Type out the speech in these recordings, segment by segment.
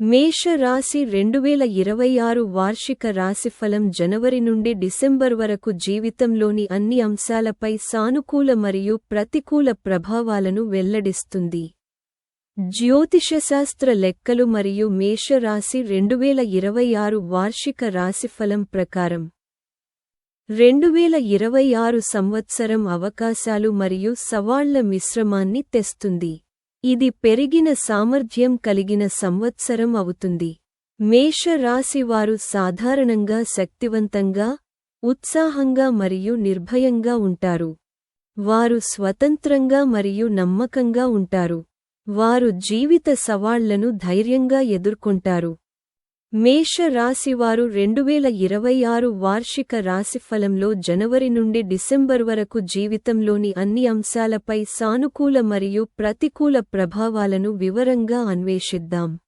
మేష రాశి రెండువేల ఇరవై ఆరు వార్షిక రాశిఫలం జనవరి నుండి డిసెంబర్ వరకు జీవితంలోని అన్ని అంశాలపై సానుకూల మరియు ప్రతికూల ప్రభావాలను వెల్లడిస్తుంది. జ్యోతిషశాస్త్ర లెక్కలు మరియు మేష రాశి రెండువేల ఇరవై ఆరు వార్షిక రాశిఫలం ప్రకారం రెండువేల ఇరవై ఆరు సంవత్సరం అవకాశాలు మరియు సవాళ్ళ మిశ్రమాన్ని తెస్తుంది. ఇది పెరిగిన సామర్థ్యం కలిగిన సంవత్సరం అవుతుంది. మేష రాశి వారు సాధారణంగా శక్తివంతంగా ఉత్సాహంగా మరియు నిర్భయంగా ఉంటారు. వారు స్వతంత్రంగా మరియు నమ్మకంగా ఉంటారు. వారు జీవిత సవాళ్ళను ధైర్యంగా ఎదుర్కొంటారు. మేష రాశివారు రెండువేల ఇరవై ఆరు వార్షిక రాశిఫలంలో జనవరి నుండి డిసెంబర్ వరకు జీవితంలోని అన్ని అంశాలపై సానుకూల మరియు ప్రతికూల ప్రభావాలను వివరంగా అన్వేషిద్దాం.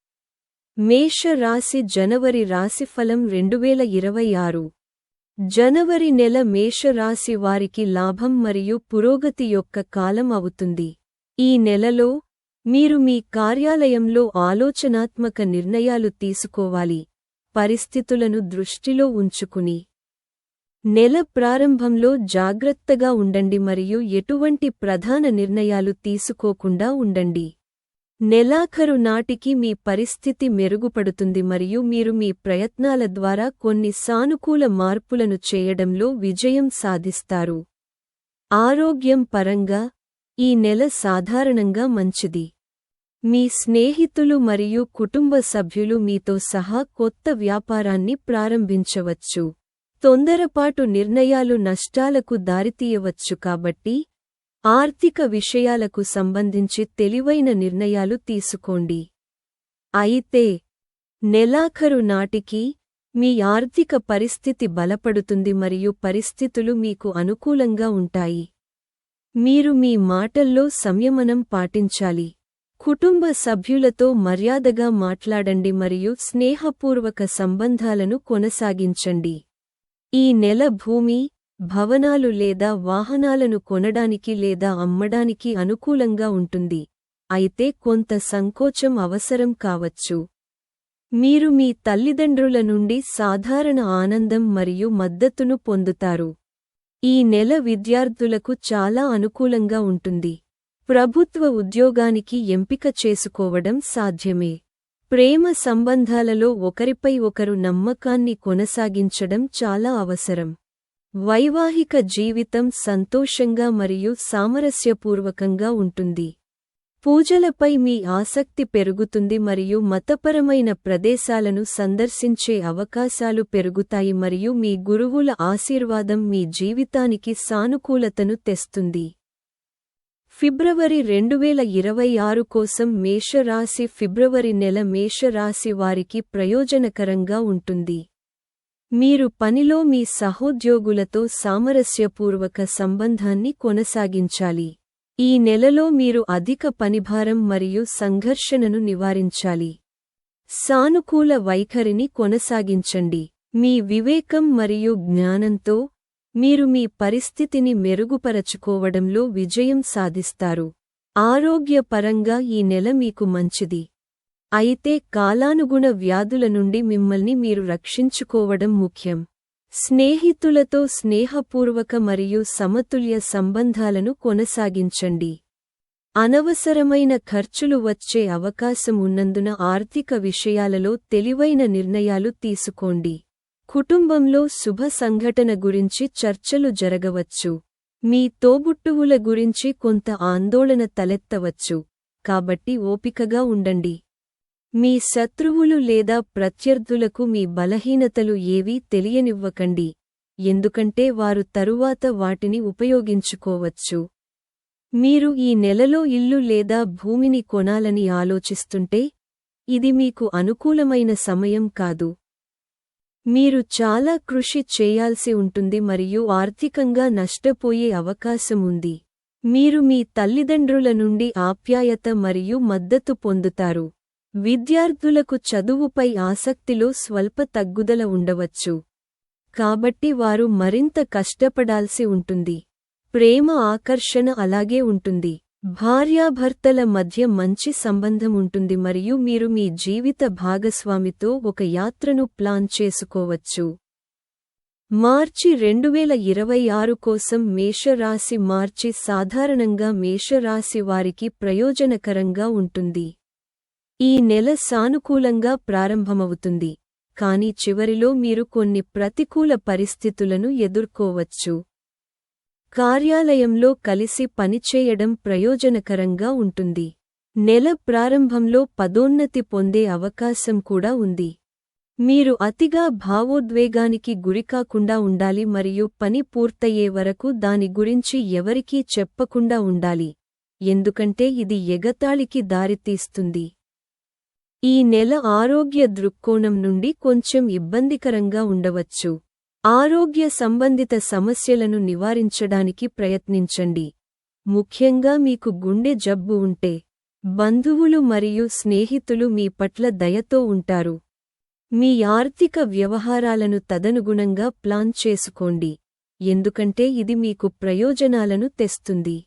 మేష రాశి జనవరి రాశిఫలం రెండువేల ఇరవై ఆరు జనవరి నెల మేష రాశి వారికి లాభం మరియు పురోగతి యొక్క కాలం అవుతుంది. ఈ నెలలో మీరు మీ కార్యాలయంలో ఆలోచనాత్మక నిర్ణయాలు తీసుకోవాలి. పరిస్థితులను దృష్టిలో ఉంచుకుని. నెల ప్రారంభంలో జాగ్రత్తగా ఉండండి మరియు ఎటువంటి ప్రధాన నిర్ణయాలు తీసుకోకుండా ఉండండి. నెలాఖరు నాటికి మీ పరిస్థితి మెరుగుపడుతుంది మరియు మీరు మీ ప్రయత్నాల ద్వారా కొన్ని సానుకూల మార్పులను చేయడంలో విజయం సాధిస్తారు. ఆరోగ్యం పరంగా ఈ నెల సాధారణంగా మంచిది. మీ స్నేహితులు మరియు కుటుంబ సభ్యులు మీతో సహా కొత్త వ్యాపారాన్ని ప్రారంభించవచ్చు. తొందరపాటు నిర్ణయాలు నష్టాలకు దారితీయవచ్చు కాబట్టి ఆర్థిక విషయాలకు సంబంధించి తెలివైన నిర్ణయాలు తీసుకోండి. అయితే నెలాఖరు నాటికి మీ ఆర్థిక పరిస్థితి బలపడుతుంది మరియు పరిస్థితులు మీకు అనుకూలంగా ఉంటాయి. మీరు మీ మాటల్లో సంయమనం పాటించాలి. కుటుంబ సభ్యులతో మర్యాదగా మాట్లాడండి మరియు స్నేహపూర్వక సంబంధాలను కొనసాగించండి. ఈ నెల భూమి భవనాలు లేదా వాహనాలను కొనడానికి లేదా అమ్మడానికి అనుకూలంగా ఉంటుంది. అయితే కొంత సంకోచం అవసరం కావచ్చు. మీరు మీ తల్లిదండ్రుల నుండి సాధారణ ఆనందం మరియు మద్దతును పొందుతారు. ఈ నెల విద్యార్థులకు చాలా అనుకూలంగా ఉంటుంది. ప్రభుత్వ ఉద్యోగానికి ఎంపిక చేసుకోవడం సాధ్యమే. ప్రేమ సంబంధాలలో ఒకరిపై ఒకరు నమ్మకాన్ని కొనసాగించడం చాలా అవసరం. వైవాహిక జీవితం సంతోషంగా మరియు సామరస్యపూర్వకంగా ఉంటుంది. పూజలపై మీ ఆసక్తి పెరుగుతుంది మరియు మతపరమైన ప్రదేశాలను సందర్శించే అవకాశాలు పెరుగుతాయి మరియు మీ గురువుల ఆశీర్వాదం మీ జీవితానికి సానుకూలతను తెస్తుంది. ఫిబ్రవరి రెండువేల ఇరవై ఆరు కోసం మేషరాశి ఫిబ్రవరి నెల మేషరాశి వారికి ప్రయోజనకరంగా ఉంటుంది. మీరు పనిలో మీ సహోద్యోగులతో సామరస్యపూర్వక సంబంధాన్ని కొనసాగించాలి. ఈ నెలలో మీరు అధిక పనిభారం మరియు సంఘర్షణను నివారించాలి. సానుకూల వైఖరిని కొనసాగించండి. మీ వివేకం మరియు జ్ఞానంతో మీరు మీ పరిస్థితిని మెరుగుపరచుకోవడంలో విజయం సాధిస్తారు. ఆరోగ్యపరంగా ఈ నెల మీకు మంచిది. అయితే కాలానుగుణ వ్యాధుల నుండి మిమ్మల్ని మీరు రక్షించుకోవడం ముఖ్యం. స్నేహితులతో స్నేహపూర్వక మరియు సమతుల్య సంబంధాలను కొనసాగించండి. అనవసరమైన ఖర్చులు వచ్చే అవకాశం ఉన్నందున ఆర్థిక విషయాలలో తెలివైన నిర్ణయాలు తీసుకోండి. కుటుంబంలో శుభ సంఘటన గురించి చర్చలు జరగవచ్చు. మీ తోబుట్టువుల గురించి కొంత ఆందోళన తలెత్తవచ్చు. కాబట్టి ఓపికగా ఉండండి. మీ శత్రువులు లేదా ప్రత్యర్థులకు మీ బలహీనతలు ఏవీ తెలియనివ్వకండి. ఎందుకంటే వారు తరువాత వాటిని ఉపయోగించుకోవచ్చు. మీరు ఈ నెలలో ఇల్లు లేదా భూమిని కొనాలని ఆలోచిస్తుంటే ఇది మీకు అనుకూలమైన సమయం కాదు. మీరు చాలా కృషి చేయాల్సి ఉంటుంది మరియు ఆర్థికంగా నష్టపోయే అవకాశం ఉంది. మీరు మీ తల్లిదండ్రుల నుండి ఆప్యాయత మరియు మద్దతు పొందుతారు. విద్యార్థులకు చదువుపై ఆసక్తిలో స్వల్ప తగ్గుదల ఉండవచ్చు. కాబట్టి వారు మరింత కష్టపడాల్సి ఉంటుంది. ప్రేమ ఆకర్షణ అలాగే ఉంటుంది. భార్యాభర్తల మధ్య మంచి సంబంధం ఉంటుంది మరియు మీరు మీ జీవిత భాగస్వామితో ఒక యాత్రను ప్లాన్ చేసుకోవచ్చు. మార్చి రెండువేల ఇరవై ఆరు కోసం మేషరాశి మార్చి సాధారణంగా మేషరాశి వారికి ప్రయోజనకరంగా ఉంటుంది. ఈ నెల సానుకూలంగా ప్రారంభమవుతుంది. కాని చివరిలో మీరు కొన్ని ప్రతికూల పరిస్థితులను ఎదుర్కోవచ్చు. కార్యాలయంలో కలిసి పనిచేయడం ప్రయోజనకరంగా ఉంటుంది. నెల ప్రారంభంలో పదోన్నతి పొందే అవకాశం కూడా ఉంది. మీరు అతిగా భావోద్వేగానికి గురికాకుండా ఉండాలి మరియు పని పూర్తయ్యే వరకు దాని గురించి ఎవరికీ చెప్పకుండా ఉండాలి. ఎందుకంటే ఇది ఎగతాళికి దారితీస్తుంది. ఈ నెల ఆరోగ్య దృక్కోణం నుండి కొంచెం ఇబ్బందికరంగా ఉండవచ్చు. ఆరోగ్య సంబంధిత సమస్యలను నివారించడానికి ప్రయత్నించండి. ముఖ్యంగా మీకు గుండె జబ్బు ఉంటే బంధువులు మరియు స్నేహితులు మీ పట్ల దయతో ఉంటారు. మీ ఆర్థిక వ్యవహారాలను తదనుగుణంగా ప్లాన్ చేసుకోండి. ఎందుకంటే ఇది మీకు ప్రయోజనాలను తెస్తుంది.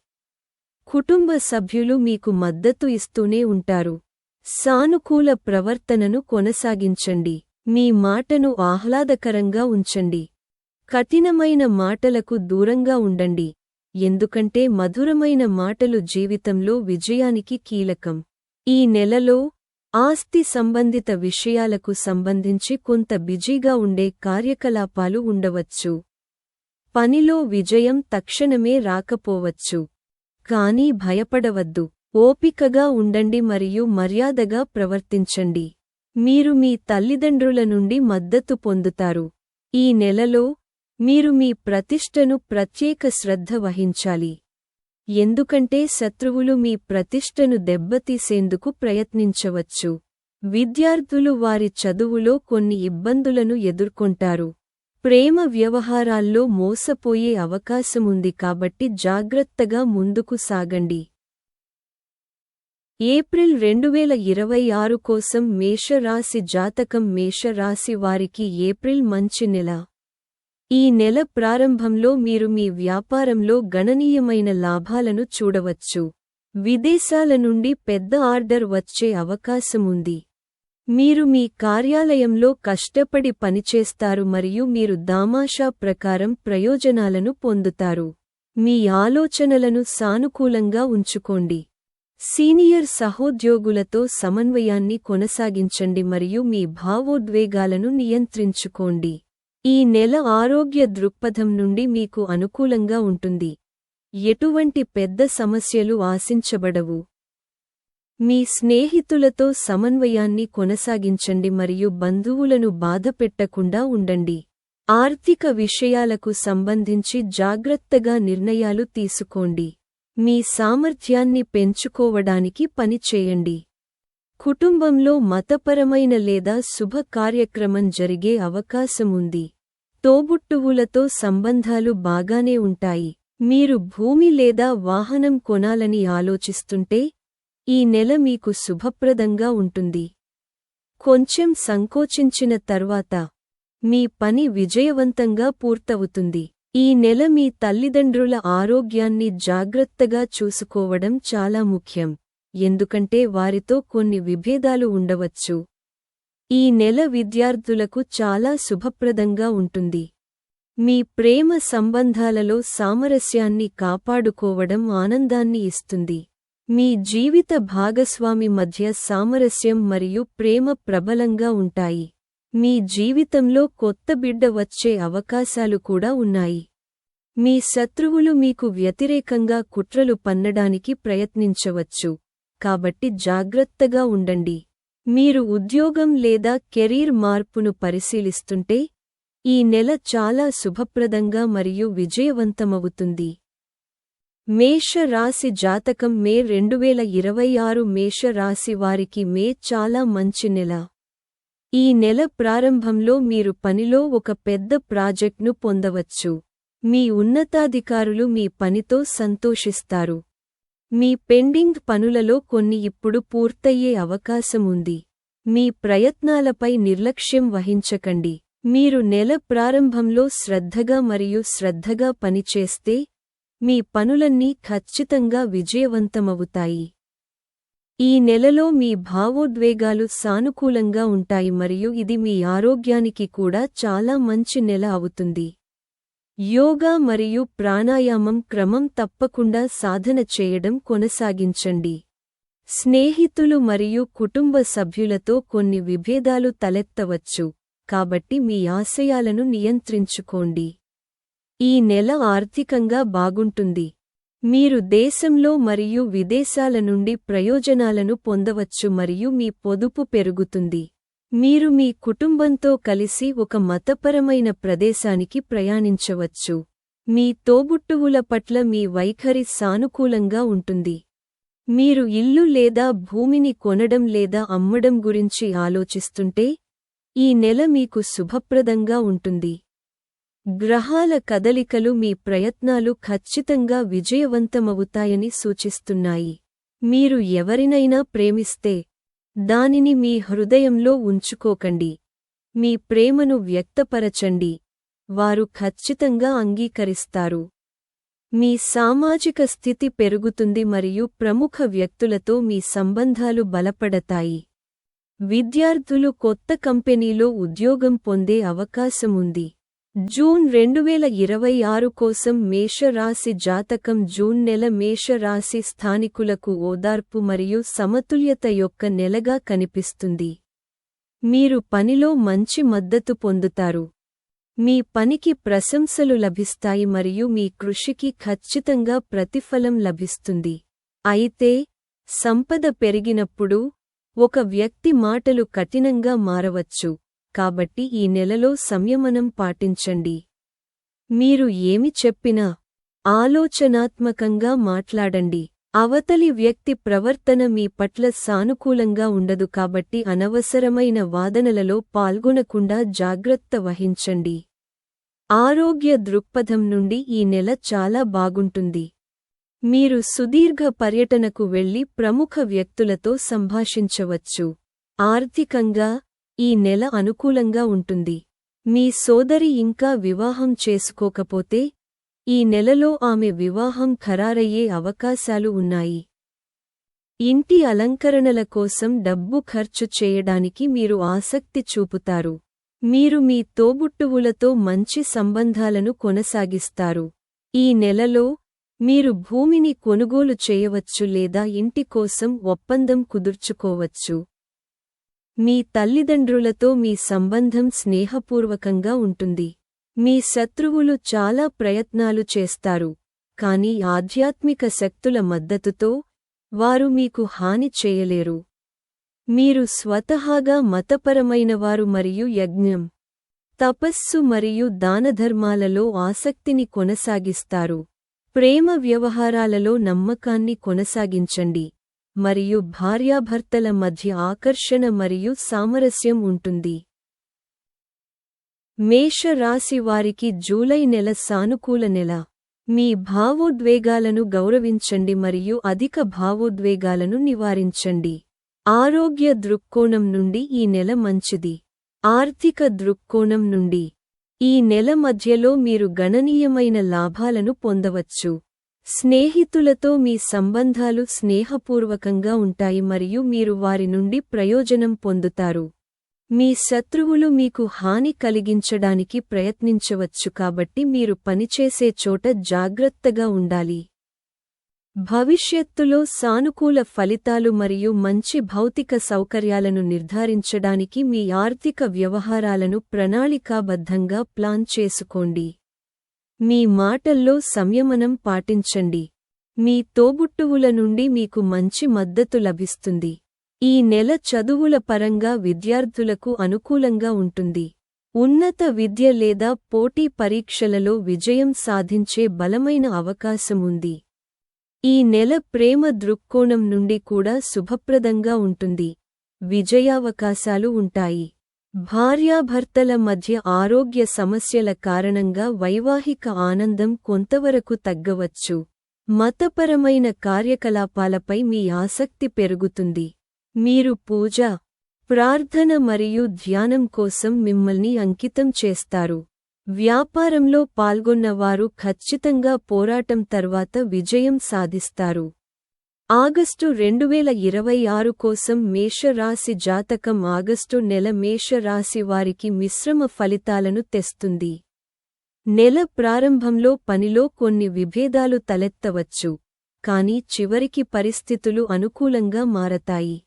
కుటుంబ సభ్యులు మీకు మద్దతు ఇస్తూనే ఉంటారు. సానుకూల ప్రవర్తనను కొనసాగించండి. మీ మాటను ఆహ్లాదకరంగా ఉంచండి. కఠినమైన మాటలకు దూరంగా ఉండండి. ఎందుకంటే మధురమైన మాటలు జీవితంలో విజయానికి కీలకం. ఈ నెలలో ఆస్తి సంబంధిత విషయాలకు సంబంధించి కొంత బిజీగా ఉండే కార్యకలాపాలు ఉండవచ్చు. పనిలో విజయం తక్షణమే రాకపోవచ్చు. కానీ భయపడవద్దు. ఓపికగా ఉండండి మరియు మర్యాదగా ప్రవర్తించండి. మీరు మీ తల్లిదండ్రుల నుండి మద్దతు పొందుతారు. ఈ నెలలో మీరు మీ ప్రతిష్టను ప్రత్యేక శ్రద్ధ వహించాలి. ఎందుకంటే శత్రువులు మీ ప్రతిష్టను దెబ్బతీసేందుకు ప్రయత్నించవచ్చు. విద్యార్థులు వారి చదువులో కొన్ని ఇబ్బందులను ఎదుర్కొంటారు. ప్రేమ వ్యవహారాల్లో మోసపోయే అవకాశముంది కాబట్టి జాగ్రత్తగా ముందుకు సాగండి. ఏప్రిల్ రెండువేల ఇరవై ఆరు కోసం మేషరాశి జాతకం మేషరాశి వారికి ఏప్రిల్ మంచి నెల. ఈ నెల ప్రారంభంలో మీరు మీ వ్యాపారంలో గణనీయమైన లాభాలను చూడవచ్చు. విదేశాల నుండి పెద్ద ఆర్డర్ వచ్చే అవకాశముంది మీరు మీ కార్యాలయంలో కష్టపడి పనిచేస్తారు మరియు మీరు దామాషా ప్రకారం ప్రయోజనాలను పొందుతారు. మీ ఆలోచనలను సానుకూలంగా ఉంచుకోండి. సీనియర్ సహోద్యోగులతో సమన్వయాన్ని కొనసాగించండి మరియు మీ భావోద్వేగాలను నియంత్రించుకోండి. ఈ నెల ఆరోగ్య దృక్పథం నుండి మీకు అనుకూలంగా ఉంటుంది. ఎటువంటి పెద్ద సమస్యలు ఆశించబడవు. మీ స్నేహితులతో సమన్వయాన్ని కొనసాగించండి మరియు బంధువులను బాధపెట్టకుండా ఉండండి. ఆర్థిక విషయాలకు సంబంధించి జాగ్రత్తగా నిర్ణయాలు తీసుకోండి. మీ సామర్థ్యాన్ని పెంచుకోవడానికి పనిచేయండి కుటుంబంలో మతపరమైన లేదా శుభ కార్యక్రమం జరిగే అవకాశముంది. తోబుట్టువులతో సంబంధాలు బాగానే ఉంటాయి. మీరు భూమి లేదా వాహనం కొనాలని ఆలోచిస్తుంటే ఈ నెల మీకు శుభప్రదంగా ఉంటుంది. కొంచెం సంకోచించిన తర్వాత మీ పని విజయవంతంగా పూర్తవుతుంది. ఈ నెల మీ తల్లిదండ్రుల ఆరోగ్యాన్ని జాగ్రత్తగా చూసుకోవడం చాలా ముఖ్యం. ఎందుకంటే వారితో కొన్ని విభేదాలు ఉండవచ్చు. ఈ నెల విద్యార్థులకు చాలా శుభప్రదంగా ఉంటుంది. మీ ప్రేమ సంబంధాలలో సామరస్యాన్ని కాపాడుకోవడం ఆనందాన్ని ఇస్తుంది. మీ జీవిత భాగస్వామి మధ్య సామరస్యం మరియు ప్రేమ ప్రబలంగా ఉంటాయి. మీ జీవితంలో కొత్త బిడ్డ వచ్చే అవకాశాలు కూడా ఉన్నాయి. మీ శత్రువులు మీకు వ్యతిరేకంగా కుట్రలు పన్నడానికి ప్రయత్నించవచ్చు. కాబట్టి జాగ్రత్తగా ఉండండి. మీరు ఉద్యోగం లేదా కెరీర్ మార్పును పరిశీలిస్తుంటే ఈ నెల చాలా శుభప్రదంగా మరియు విజయవంతమవుతుంది. మేష రాశి జాతకం మే రెండువేల ఇరవై ఆరు మేష రాశి వారికి మే చాలా మంచి నెల. ఈ నెల ప్రారంభంలో మీరు పనిలో ఒక పెద్ద ప్రాజెక్ట్ను పొందవచ్చు. మీ ఉన్నతాధికారులు మీ పనితో సంతోషిస్తారు. మీ పెండింగ్ పనులలో కొన్ని ఇప్పుడు పూర్తయ్యే అవకాశముంది మీ ప్రయత్నాలపై నిర్లక్ష్యం వహించకండి. మీరు నెల ప్రారంభంలో శ్రద్ధగా మరియు శ్రద్ధగా పనిచేస్తే మీ పనులన్నీ ఖచ్చితంగా విజయవంతమవుతాయి. ఈ నెలలో మీ భావోద్వేగాలు సానుకూలంగా ఉంటాయి మరియు ఇది మీ ఆరోగ్యానికి కూడా చాలా మంచి నెల అవుతుంది. యోగా మరియు ప్రాణాయామం క్రమం తప్పకుండా సాధన చేయడం కొనసాగించండి. స్నేహితులు మరియు కుటుంబ సభ్యులతో కొన్ని విభేదాలు తలెత్తవచ్చు కాబట్టి మీ ఆశయాలను నియంత్రించుకోండి. ఈ నెల ఆర్థికంగా బాగుంటుంది. మీరు దేశంలో మరియు విదేశాల నుండి ప్రయోజనాలను పొందవచ్చు మరియు మీ పొదుపు పెరుగుతుంది. మీరు మీ కుటుంబంతో కలిసి ఒక మతపరమైన ప్రదేశానికి ప్రయాణించవచ్చు. మీ తోబుట్టువుల పట్ల మీ వైఖరి సానుకూలంగా ఉంటుంది. మీరు ఇల్లు లేదా భూమిని కొనడం లేదా అమ్మడం గురించి ఆలోచిస్తుంటే ఈ నెల మీకు శుభప్రదంగా ఉంటుంది. గ్రహాల కదలికలు మీ ప్రయత్నాలు ఖచ్చితంగా విజయవంతమవుతాయని సూచిస్తున్నాయి. మీరు ఎవరినైనా ప్రేమిస్తే దానిని మీ హృదయంలో ఉంచుకోకండి. మీ ప్రేమను వ్యక్తపరచండి. వారు ఖచ్చితంగా అంగీకరిస్తారు. మీ సామాజిక స్థితి పెరుగుతుంది మరియు ప్రముఖ వ్యక్తులతో మీ సంబంధాలు బలపడతాయి. విద్యార్థులు కొత్త కంపెనీలో ఉద్యోగం పొందే అవకాశముంది జూన్ రెండువేల ఇరవై ఆరు కోసం మేషరాశి జాతకం జూన్ నెల మేషరాశి స్థానికులకు ఓదార్పు మరియు సమతుల్యత యొక్క నెలగా కనిపిస్తుంది. మీరు పనిలో మంచి మద్దతు పొందుతారు. మీ పనికి ప్రశంసలు లభిస్తాయి మరియు మీ కృషికి ఖచ్చితంగా ప్రతిఫలం లభిస్తుంది. అయితే సంపద పెరిగినప్పుడు ఒక వ్యక్తి మాటలు కఠినంగా మారవచ్చు. కాబట్టి ఈ నెలలో సంయమనం పాటించండి. మీరు ఏమి చెప్పినా ఆలోచనాత్మకంగా మాట్లాడండి. అవతలి వ్యక్తి ప్రవర్తన మీ పట్ల సానుకూలంగా ఉండదు కాబట్టి అనవసరమైన వాదనలలో పాల్గొనకుండా జాగ్రత్త వహించండి. ఆరోగ్య దృక్పథం నుండి ఈ నెల చాలా బాగుంటుంది. మీరు సుదీర్ఘ పర్యటనకు వెళ్ళి ప్రముఖ వ్యక్తులతో సంభాషించవచ్చు. ఆర్థికంగా ఈ నెల అనుకూలంగా ఉంటుంది. మీ సోదరి ఇంకా వివాహం చేసుకోకపోతే ఈ నెలలో ఆమె వివాహం ఖరారయ్యే అవకాశాలు ఉన్నాయి. ఇంటి అలంకరణల కోసం డబ్బు ఖర్చు చేయడానికి మీరు ఆసక్తి చూపుతారు. మీరు మీ తోబుట్టువులతో మంచి సంబంధాలను కొనసాగిస్తారు. ఈ నెలలో మీరు భూమిని కొనుగోలు చేయవచ్చు లేదా ఇంటి కోసం ఒప్పందం కుదుర్చుకోవచ్చు. మీ తల్లిదండ్రులతో మీ సంబంధం స్నేహపూర్వకంగా ఉంటుంది. మీ శత్రువులు చాలా ప్రయత్నాలు చేస్తారు. కాని ఆధ్యాత్మిక శక్తుల మద్దతుతో వారు మీకు హాని చేయలేరు. మీరు స్వతహాగా మతపరమైనవారు మరియు యజ్ఞం తపస్సు మరియు దానధర్మాలలో ఆసక్తిని కొనసాగిస్తారు. ప్రేమ వ్యవహారాలలో నమ్మకాన్ని కొనసాగించండి. మరియు భార్యాభర్తల మధ్య ఆకర్షణ మరియు సామరస్యం ఉంటుంది. మేషరాశి వారికి జూలై నెల సానుకూల నెల. మీ భావోద్వేగాలను గౌరవించండి మరియు అధిక భావోద్వేగాలను నివారించండి. ఆరోగ్య దృక్కోణం నుండి ఈ నెల మంచిది. ఆర్థిక దృక్కోణం నుండి. ఈ నెల మధ్యలో మీరు గణనీయమైన లాభాలను పొందవచ్చు. స్నేహితులతో మీ సంబంధాలు స్నేహపూర్వకంగా ఉంటాయి మరియు మీరు వారి నుండి ప్రయోజనం పొందుతారు. మీ శత్రువులు మీకు హాని కలిగించడానికి ప్రయత్నించవచ్చు కాబట్టి మీరు పనిచేసే చోట జాగ్రత్తగా ఉండాలి. భవిష్యత్తులో సానుకూల ఫలితాలు మరియు మంచి భౌతిక సౌకర్యాలను నిర్ధారించడానికి మీ ఆర్థిక వ్యవహారాలను ప్రణాళికాబద్ధంగా ప్లాన్ చేసుకోండి. మీ మాటల్లో సంయమనం పాటించండి. మీ తోబుట్టువుల నుండి మీకు మంచి మద్దతు లభిస్తుంది. ఈ నెల చదువుల పరంగా విద్యార్థులకు అనుకూలంగా ఉంటుంది. ఉన్నత విద్య లేదా పోటీ పరీక్షలలో విజయం సాధించే బలమైన అవకాశముంది ఈ నెల ప్రేమ దృక్కోణం నుండి కూడా శుభప్రదంగా ఉంటుంది. విజయావకాశాలు ఉంటాయి. భార్యాభర్తల మధ్య ఆరోగ్య సమస్యల కారణంగా వైవాహిక ఆనందం కొంతవరకు తగ్గవచ్చు. మతపరమైన కార్యకలాపాలపై మీ ఆసక్తి పెరుగుతుంది. మీరు పూజ ప్రార్థన మరియు ధ్యానం కోసం మిమ్మల్ని అంకితం చేస్తారు. వ్యాపారంలో పాల్గొన్నవారు ఖచ్చితంగా పోరాటం తర్వాత విజయం సాధిస్తారు. ఆగస్టు రెండువేల ఇరవై ఆరు కోసం మేషరాశి జాతకం ఆగస్టు నెల మేషరాశి వారికి మిశ్రమ ఫలితాలను తెస్తుంది. నెల ప్రారంభంలో పనిలో కొన్ని విభేదాలు తలెత్తవచ్చు కాని చివరికి పరిస్థితులు అనుకూలంగా మారతాయి.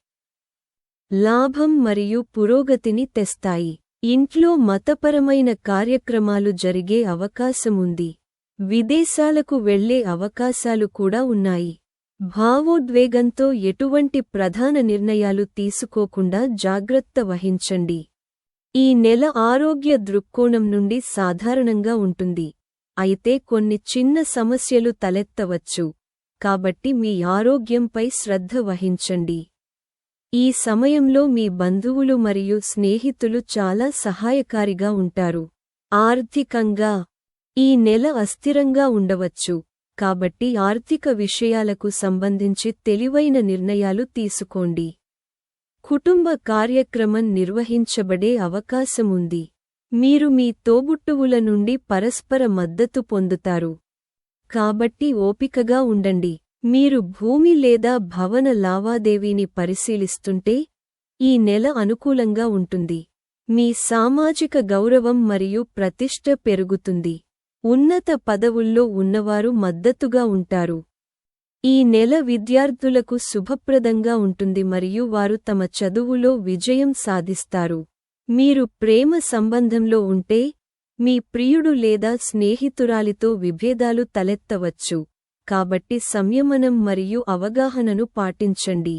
లాభం మరియు పురోగతిని తెస్తాయి. ఇంట్లో మతపరమైన కార్యక్రమాలు జరిగే అవకాశముంది. విదేశాలకు వెళ్ళే అవకాశాలు కూడా ఉన్నాయి. భావోద్వేగంతో ఎటువంటి ప్రధాన నిర్ణయాలు తీసుకోకుండా జాగ్రత్త వహించండి. ఈ నెల ఆరోగ్య దృక్కోణం నుండి సాధారణంగా ఉంటుంది. అయితే కొన్ని చిన్న సమస్యలు తలెత్తవచ్చు. కాబట్టి మీ ఆరోగ్యంపై శ్రద్ధ వహించండి. ఈ సమయంలో మీ బంధువులు మరియు స్నేహితులు చాలా సహాయకారిగా ఉంటారు. ఆర్థికంగా ఈ నెల అస్థిరంగా ఉండవచ్చు. కాబట్టి ఆర్థిక విషయాలకు సంబంధించి తెలివైన నిర్ణయాలు తీసుకోండి. కుటుంబ కార్యక్రమం నిర్వహించబడే అవకాశముంది. మీరు మీ తోబుట్టువుల నుండి పరస్పర మద్దతు పొందుతారు. కాబట్టి ఓపికగా ఉండండి. మీరు భూమి లేదా భవన లావాదేవీని పరిశీలిస్తుంటే ఈ నెల అనుకూలంగా ఉంటుంది. మీ సామాజిక గౌరవం మరియు ప్రతిష్ట పెరుగుతుంది. ఉన్నత పదవుల్లో ఉన్నవారు మద్దతుగా ఉంటారు. ఈ నెల విద్యార్థులకు శుభప్రదంగా ఉంటుంది మరియు వారు తమ చదువులో విజయం సాధిస్తారు. మీరు ప్రేమ సంబంధంలో ఉంటే మీ ప్రియుడు లేదా స్నేహితురాలితో విభేదాలు తలెత్తవచ్చు. కాబట్టి సంయమనం మరియు అవగాహనను పాటించండి.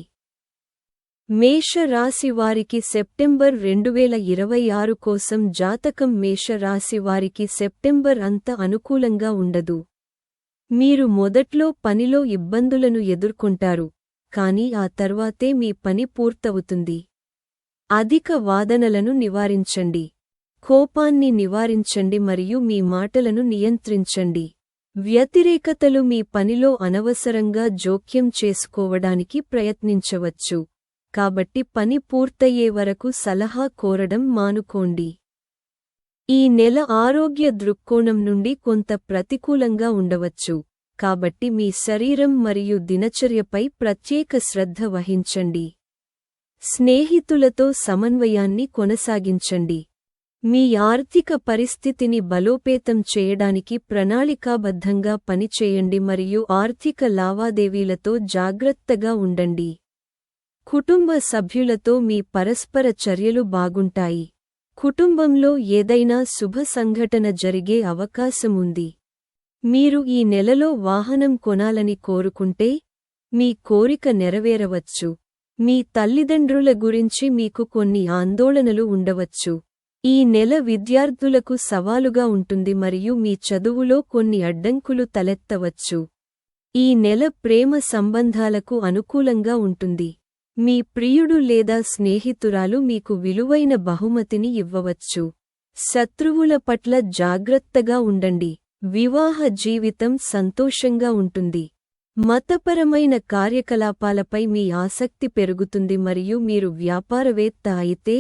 మేషరాశి వారికి సెప్టెంబర్ రెండువేల ఇరవై ఆరు కోసం జాతకం మేషరాశి వారికి సెప్టెంబర్ అంత అనుకూలంగా ఉండదు. మీరు మొదట్లో పనిలో ఇబ్బందులను ఎదుర్కొంటారు కాని ఆ తర్వాతే మీ పని పూర్తవుతుంది. అధిక వాదనలను నివారించండి. కోపాన్ని నివారించండి మరియు మీ మాటలను నియంత్రించండి. వ్యతిరేకతలు మీ పనిలో అనవసరంగా జోక్యం చేసుకోవడానికి ప్రయత్నించవచ్చు. కాబట్టి పని పూర్తయ్యే వరకు సలహా కోరడం మానుకోండి. ఈ నెల ఆరోగ్య దృక్కోణం నుండి కొంత ప్రతికూలంగా ఉండవచ్చు. కాబట్టి మీ శరీరం మరియు దినచర్యపై ప్రత్యేక శ్రద్ధ వహించండి. స్నేహితులతో సమన్వయాన్ని కొనసాగించండి. మీ ఆర్థిక పరిస్థితిని బలోపేతం చేయడానికి ప్రణాళికాబద్ధంగా పనిచేయండి మరియు ఆర్థిక లావాదేవీలతో జాగ్రత్తగా ఉండండి. కుటుంబ సభ్యులతో మీ పరస్పర చర్యలు బాగుంటాయి. కుటుంబంలో ఏదైనా శుభ సంఘటన జరిగే అవకాశముంది. మీరు ఈ నెలలో వాహనం కొనాలని కోరుకుంటే మీ కోరిక నెరవేరవచ్చు. మీ తల్లిదండ్రుల గురించి మీకు కొన్ని ఆందోళనలు ఉండవచ్చు. ఈ నెల విద్యార్థులకు సవాలుగా ఉంటుంది మరియు మీ చదువులో కొన్ని అడ్డంకులు తలెత్తవచ్చు. ఈ నెల ప్రేమ సంబంధాలకు అనుకూలంగా ఉంటుంది. మీ ప్రియుడు లేదా స్నేహితురాలు మీకు విలువైన బహుమతిని ఇవ్వవచ్చు. శత్రువుల పట్ల జాగ్రత్తగా ఉండండి. వివాహ జీవితం సంతోషంగా ఉంటుంది. మతపరమైన కార్యకలాపాలపై మీ ఆసక్తి పెరుగుతుంది మరియు మీరు వ్యాపారవేత్త అయితే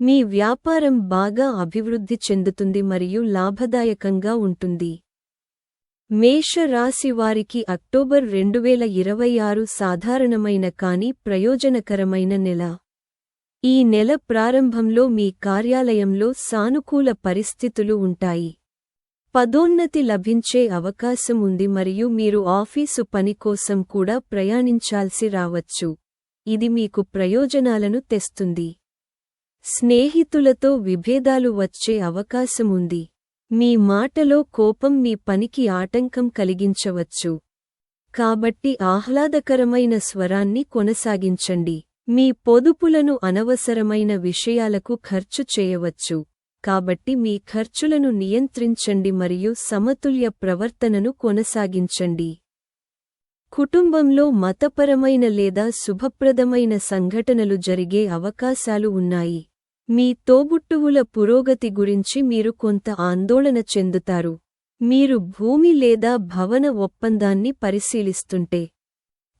మీ వ్యాపారం బాగా అభివృద్ధి చెందుతుంది మరియు లాభదాయకంగా ఉంటుంది. మేషరాశి వారికి అక్టోబర్ రెండువేల ఇరవై ఆరు సాధారణమైన కాని ప్రయోజనకరమైన నెల. ఈ నెల ప్రారంభంలో మీ కార్యాలయంలో సానుకూల పరిస్థితులు ఉంటాయి. పదోన్నతి లభించే అవకాశం ఉంది మరియు మీరు ఆఫీసు పని కోసం కూడా ప్రయాణించాల్సి రావచ్చు. ఇది మీకు ప్రయోజనాలను తెస్తుంది. స్నేహితులతో విభేదాలు వచ్చే అవకాశముంది మీ మాటలో కోపం మీ పనికి ఆటంకం కలిగించవచ్చు. కాబట్టి ఆహ్లాదకరమైన స్వరాన్ని కొనసాగించండి. మీ పొదుపులను అనవసరమైన విషయాలకు ఖర్చు చేయవచ్చు. కాబట్టి మీ ఖర్చులను నియంత్రించండి మరియు సమతుల్య ప్రవర్తనను కొనసాగించండి. కుటుంబంలో మతపరమైన లేదా శుభప్రదమైన సంఘటనలు జరిగే అవకాశాలు ఉన్నాయి. మీ తోబుట్టువుల పురోగతి గురించి మీరు కొంత ఆందోళన చెందుతారు. మీరు భూమి లేదా భవన ఒప్పందాన్ని పరిశీలిస్తుంటే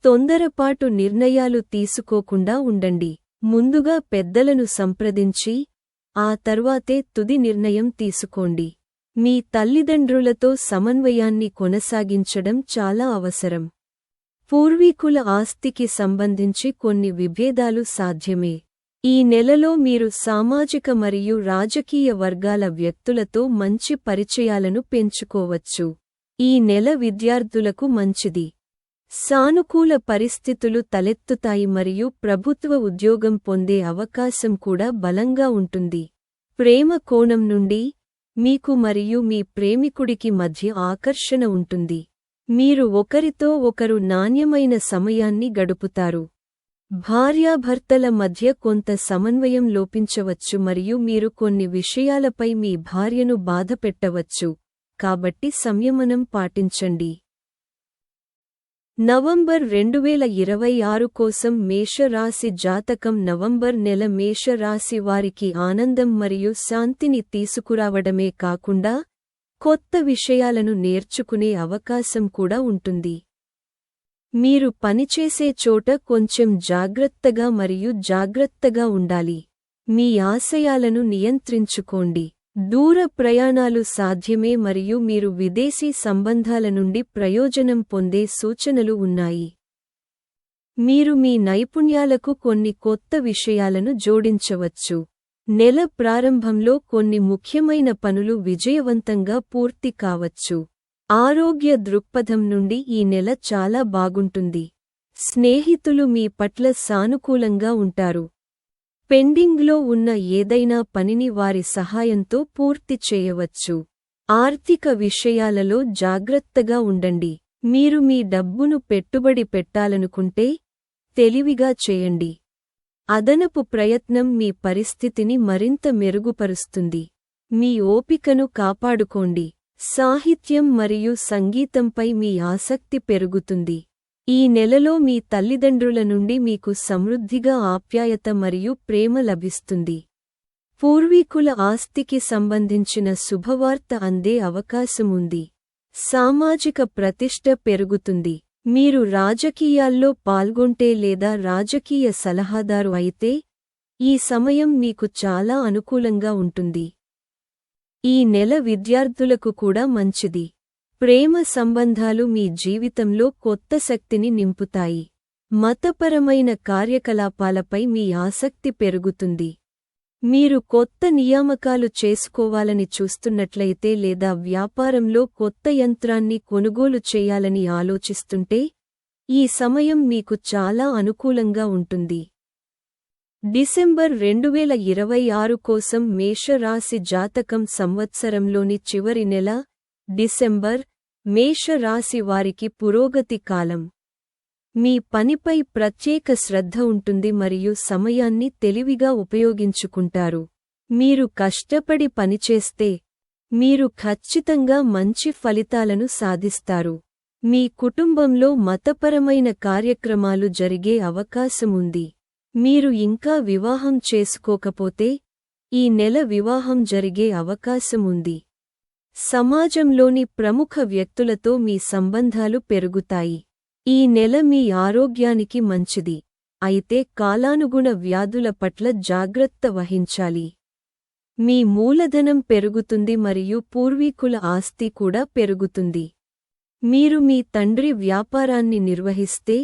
తొందరపాటు నిర్ణయాలు తీసుకోకుండా ఉండండి. ముందుగా పెద్దలను సంప్రదించి ఆ తర్వాతే తుది నిర్ణయం తీసుకోండి. మీ తల్లిదండ్రులతో సమన్వయాన్ని కొనసాగించడం చాలా అవసరం. పూర్వీకుల ఆస్తికి సంబంధించి కొన్ని విభేదాలు సాధ్యమే. ఈ నెలలో మీరు సామాజిక మరియు రాజకీయ వర్గాల వ్యక్తులతో మంచి పరిచయాలను పెంచుకోవచ్చు. ఈ నెల విద్యార్థులకు మంచిది. సానుకూల పరిస్థితులు తలెత్తుతాయి మరియు ప్రభుత్వ ఉద్యోగం పొందే అవకాశం కూడా బలంగా ఉంటుంది. ప్రేమ కోణం నుండి మీకు మరియు మీ ప్రేమికుడికి మధ్య ఆకర్షణ ఉంటుంది. మీరు ఒకరితో ఒకరు నాణ్యమైన సమయాన్ని గడుపుతారు. భార్యాభర్తల మధ్య కొంత సమన్వయం లోపించవచ్చు మరియు మీరు కొన్ని విషయాలపై మీ భార్యను బాధపెట్టవచ్చు. కాబట్టి సంయమనం పాటించండి. నవంబర్ రెండువేల ఇరవై ఆరు కోసం మేషరాశి జాతకం నవంబర్ నెల మేషరాశి వారికి ఆనందం మరియు శాంతిని తీసుకురావడమే కాకుండా కొత్త విషయాలను నేర్చుకునే అవకాశం కూడా ఉంటుంది. మీరు పనిచేసే చోట కొంచెం జాగ్రత్తగా మరియు జాగ్రత్తగా ఉండాలి. మీ ఆశయాలను నియంత్రించుకోండి. దూర ప్రయాణాలు సాధ్యమే మరియు మీరు విదేశీ సంబంధాల నుండి ప్రయోజనం పొందే సూచనలు ఉన్నాయి. మీరు మీ నైపుణ్యాలకు కొన్ని కొత్త విషయాలను జోడించవచ్చు. నెల ప్రారంభంలో కొన్ని ముఖ్యమైన పనులు విజయవంతంగా పూర్తి కావచ్చు. ఆరోగ్య దృక్పథం నుండి ఈ నెల చాలా బాగుంటుంది. స్నేహితులు మీ పట్ల సానుకూలంగా ఉంటారు. పెండింగ్లో ఉన్న ఏదైనా పనిని వారి సహాయంతో పూర్తి చేయవచ్చు. ఆర్థిక విషయాలలో జాగ్రత్తగా ఉండండి. మీరు మీ డబ్బును పెట్టుబడి పెట్టాలనుకుంటే తెలివిగా చేయండి. అదనపు ప్రయత్నం మీ పరిస్థితిని మరింత మెరుగుపరుస్తుంది. మీ ఓపికను కాపాడుకోండి. సాహిత్యం మరియు సంగీతంపై మీ ఆసక్తి పెరుగుతుంది. ఈ నెలలో మీ తల్లిదండ్రుల నుండి మీకు సమృద్ధిగా ఆప్యాయత మరియు ప్రేమ లభిస్తుంది. పూర్వీకుల ఆస్తికి సంబంధించిన శుభవార్త అందే అవకాశముంది సామాజిక ప్రతిష్ట పెరుగుతుంది. మీరు రాజకీయాల్లో పాల్గొంటే లేదా రాజకీయ సలహాదారు అయితే ఈ సమయం మీకు చాలా అనుకూలంగా ఉంటుంది. ఈ నెల విద్యార్థులకు కూడా మంచిది. ప్రేమ సంబంధాలు మీ జీవితంలో కొత్త శక్తిని నింపుతాయి. మతపరమైన కార్యకలాపాలపై మీ ఆసక్తి పెరుగుతుంది. మీరు కొత్త నియామకాలు చేసుకోవాలని చూస్తున్నట్లయితే లేదా వ్యాపారంలో కొత్త యంత్రాన్ని కొనుగోలు చేయాలని ఆలోచిస్తుంటే ఈ సమయం మీకు చాలా అనుకూలంగా ఉంటుంది. డిసెంబర్ రెండువేల ఇరవై ఆరు కోసం మేషరాశి జాతకం సంవత్సరంలోని చివరి నెల డిసెంబర్ మేషరాశి వారికి పురోగతి కాలం. మీ పనిపై ప్రత్యేక శ్రద్ధ ఉంటుంది మరియు సమయాన్ని తెలివిగా ఉపయోగించుకుంటారు. మీరు కష్టపడి పనిచేస్తే మీరు ఖచ్చితంగా మంచి ఫలితాలను సాధిస్తారు. మీ కుటుంబంలో మతపరమైన కార్యక్రమాలు జరిగే అవకాశముంది మీరు ఇంకా వివాహం చేసుకోకపోతే ఈ నెల వివాహం జరిగే అవకాశముంది. సమాజంలోని ప్రముఖ వ్యక్తులతో మీ సంబంధాలు పెరుగుతాయి. ఈ నెల మీ ఆరోగ్యానికి మంచిది. అయితే కాలానుగుణ వ్యాధుల పట్ల జాగ్రత్త వహించాలి. మీ మూలధనం పెరుగుతుంది మరియు పూర్వీకుల ఆస్తి కూడా పెరుగుతుంది. మీరు మీ తండ్రి వ్యాపారాన్ని నిర్వహిస్తే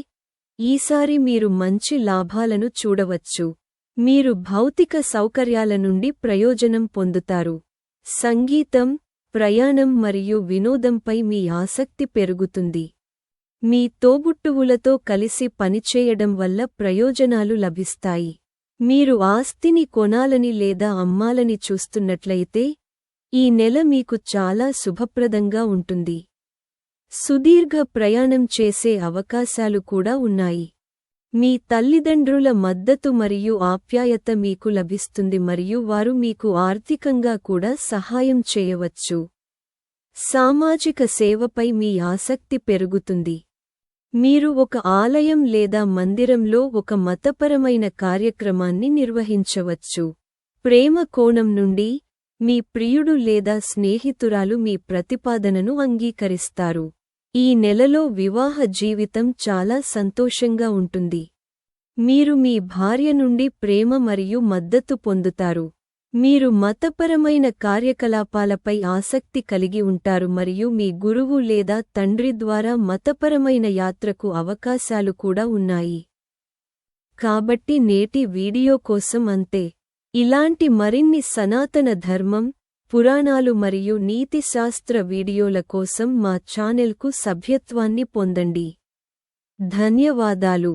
ఈసారి మీరు మంచి లాభాలను చూడవచ్చు. మీరు భౌతిక సౌకర్యాల నుండి ప్రయోజనం పొందుతారు. సంగీతం ప్రయాణం మరియు వినోదంపై మీ ఆసక్తి పెరుగుతుంది. మీ తోబుట్టువులతో కలిసి పనిచేయడం వల్ల ప్రయోజనాలు లభిస్తాయి. మీరు ఆస్తిని కొనాలని లేదా అమ్మాలని చూస్తున్నట్లయితే ఈ నెల మీకు చాలా శుభప్రదంగా ఉంటుంది. సుదీర్ఘ ప్రయాణం చేసే అవకాశాలు కూడా ఉన్నాయి. మీ తల్లిదండ్రుల మద్దతు మరియు ఆప్యాయత మీకు లభిస్తుంది మరియు వారు మీకు ఆర్థికంగా కూడా సహాయం చేయవచ్చు. సామాజిక సేవపై మీ ఆసక్తి పెరుగుతుంది. మీరు ఒక ఆలయం లేదా మందిరంలో ఒక మతపరమైన కార్యక్రమాన్ని నిర్వహించవచ్చు. ప్రేమ కోణం నుండి మీ ప్రియుడు లేదా స్నేహితురాలు మీ ప్రతిపాదనను అంగీకరిస్తారు. ఈ నెలలో వివాహ జీవితం చాలా సంతోషంగా ఉంటుంది. మీరు మీ భార్య నుండి ప్రేమ మరియు మద్దతు పొందుతారు. మీరు మతపరమైన కార్యకలాపాలపై ఆసక్తి కలిగి ఉంటారు మరియు మీ గురువు లేదా తండ్రి ద్వారా మతపరమైన యాత్రకు అవకాశాలు కూడా ఉన్నాయి. కాబట్టి నేటి వీడియో కోసం అంతే. ఇలాంటి మరిన్ని సనాతన ధర్మం పురాణాలు మరియు నీతిశాస్త్ర వీడియోల కోసం మా ఛానెల్కు సభ్యత్వాన్ని పొందండి. ధన్యవాదాలు.